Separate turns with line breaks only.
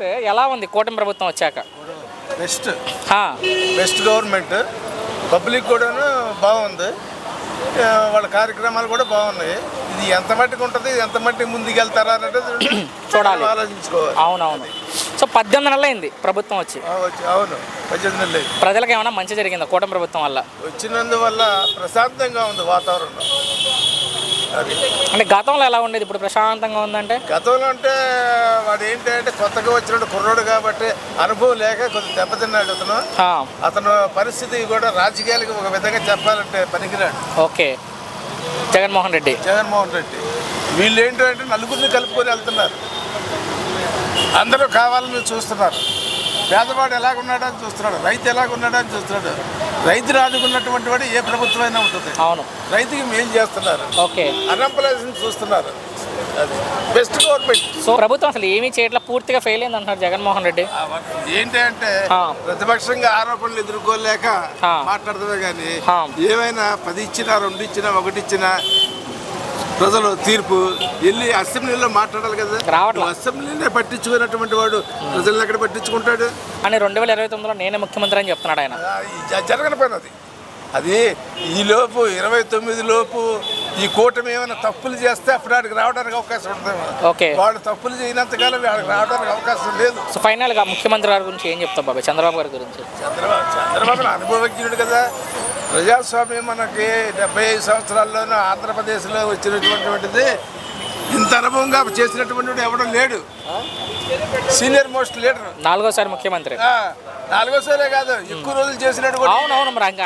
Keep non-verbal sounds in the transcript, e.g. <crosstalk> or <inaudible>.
చూస్తే ఎలా ఉంది కూటమి ప్రభుత్వం వచ్చాక?
బెస్ట్. Best government. పబ్లిక్ కూడాను బాగుంది. వాళ్ళ కార్యక్రమాలు కూడా బాగున్నాయి. ఇది ఎంత మట్టికి ఉంటుంది ఎంత మట్టికి ముందుకు వెళ్తారా అనేది <coughs>
చూడాలి.
ఆలోచించుకోవాలి.
అవునవును. సో పద్దెనిమిది నెలలు అయింది ప్రభుత్వం వచ్చి.
అవును. పద్దెనిమిది నెలలు.
ప్రజలకు ఏమైనా మంచి జరిగిందా కూటమి ప్రభుత్వం వల్ల?
వచ్చినందువల్ల ప్రశాంతంగా ఉంది వాతావరణం. అది.
అంటే గతంలో ఎలా ఉండేది? ఇప్పుడు ప్రశాంతంగా ఉందంటే?
గతంలో అంటే వాడు ఏంటంటే కొత్తగా వచ్చిన కుర్రోడు కాబట్టి అనుభవం లేక కొంచెం దెబ్బతిన్నాడు అతను. అతను పరిస్థితి కూడా రాజకీయాలకు ఒక విధంగా చెప్పాలంటే పనికిరాడు.
ఓకే. జగన్మోహన్ రెడ్డి.
జగన్మోహన్ రెడ్డి. వీళ్ళు ఏంటంటే నలుగురిని కలుపుకొని వెళ్తున్నారు. అందరూ కావాలని చూస్తున్నారు. పేదవాడు ఎలాగున్నాడని చూస్తున్నాడు రైతు ఎలాగున్నాడని చూస్తున్నాడు. రైతుని ఆదుకున్నటువంటి వాడు ఏ ప్రభుత్వం అయినా ఉంటుంది.
అవును.
రైతుకి మేలు చేస్తున్నారు.
ఓకే.
అన్ఎంప్లాయ్స్ని చూస్తున్నారు. అది బెస్ట్ గవర్నమెంట్.
సో ప్రభుత్వం అసలు ఏమీ చేయట్లా పూర్తిగా ఫెయిల్ అయింది అంటున్నారు జగన్మోహన్ రెడ్డి.
ఏంటి అంటే
ఆ.
ప్రతిపక్షంగా ఆరోపణలు ఎదుర్కోలేక
ఆ.
మాట్లాడతామే కానీ. ఏమైనా పది ఇచ్చినా రెండు ఇచ్చినా ఒకటి ఇచ్చినా ప్రజలు తీర్పు వెళ్ళి అసెంబ్లీలో మాట్లాడాలి కదా.
రావట్లా.
నువ్వు అసెంబ్లీనే పట్టించుకున్నటువంటి వాడు ప్రజలను ఎక్కడ పట్టించుకుంటాడు?
అని రెండు వేల ఇరవై తొమ్మిదిలో నేనే ముఖ్యమంత్రి అని చెప్తున్నాడు ఆయన.
జరగని పని అది. అది ఈ లోపు ఇరవై తొమ్మిది లోపు ఈ కూటమి ఏమైనా తప్పులు చేస్తే అప్పుడు వాడికి రావడానికి అవకాశం ఉంటుంది
ఓకే.
వాడు తప్పులు చేయనంతకాలం వాడికి రావడానికి అవకాశం లేదు.
సో ఫైనల్గా ముఖ్యమంత్రి గారి గురించి ఏం చెప్తావు బాబాయ్ చంద్రబాబు గారి గురించి.
చంద్రబాబు చంద్రబాబు అనుభవజ్ఞుడు కదా. ప్రజాస్వామ్యం మనకి డెబ్బై ఐదు సంవత్సరాల్లోనూ ఆంధ్రప్రదేశ్లో వచ్చినటువంటిది. ఇంత అనుభవంగా చేసినటువంటి వాడు ఎవడో లేడు. Senior most leader.
నాలుగోసారి ముఖ్యమంత్రి.
నాలుగోసారే కాదు ఎక్కువ రోజులు చేసినట్టు
అవునవును మరి ఆయన